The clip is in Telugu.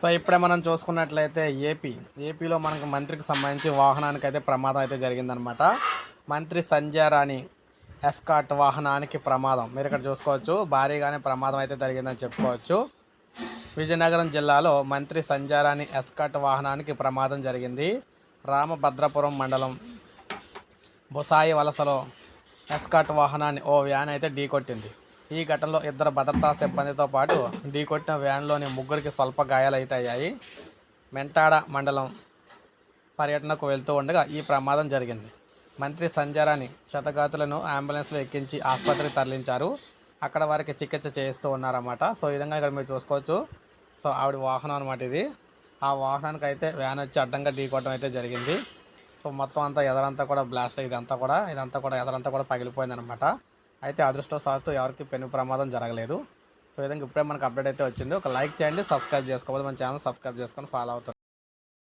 సో ఇప్పుడే మనం చూసుకున్నట్లయితే ఏపీ. ఏపీలో మనకు మంత్రికి సంబంధించి వాహనానికి అయితే ప్రమాదం అయితే జరిగిందనమాట మంత్రి సంజయ్ రాణి ఎస్కాట్ వాహనానికి ప్రమాదం. మీరు ఇక్కడ చూసుకోవచ్చు. భారీగానే ప్రమాదం అయితే జరిగిందని చెప్పుకోవచ్చు. విజయనగరం జిల్లాలో మంత్రి సంజారాణి ఎస్కాట్ వాహనానికి ప్రమాదం జరిగింది. రామభద్రపురం మండలం బొసాయి వలసలో ఎస్కాట్ వాహనాన్ని ఓ వ్యాన్ అయితే ఢీకొట్టింది. ఈ ఘటనలో ఇద్దరు భద్రతా సిబ్బందితో పాటు ఢీకొట్టిన వ్యాన్లోని ముగ్గురికి స్వల్ప గాయాలైతాయి మెంటాడ మండలం పర్యటనకు వెళ్తూ ఉండగా ఈ ప్రమాదం జరిగింది. మంత్రి సంజారాని శతగాతులను అంబులెన్స్లో ఎక్కించి ఆసుపత్రికి తరలించారు. అక్కడ వారికి చికిత్స చేయిస్తూ ఉన్నారన్నమాట. సో ఈ విధంగా ఇక్కడ మీరు చూసుకోవచ్చు. సో ఆవిడ వాహనం అనమాట ఇది. ఆ వాహనానికి అయితే వ్యాన్ వచ్చి అడ్డంగా ఢీకొట్టడం అయితే జరిగింది. సో మొత్తం అంతా ఎదరంతా కూడా బ్లాస్ట్. ఇదంతా కూడా ఇదంతా కూడా ఎదరంతా కూడా పగిలిపోయింది అనమాట అయితే అదృష్టవశాత్తు ఎవరికి పెను ప్రమాదం జరగలేదు. సో విధంగా ఇప్పుడే మనకు అప్డేట్ అయితే వచ్చింది. ఒక లైక్ చేయండి సబ్స్క్రైబ్ చేసుకోవాలి మన ఛానల్ సబ్స్క్రైబ్ చేసుకొని ఫాలో అవుతుంది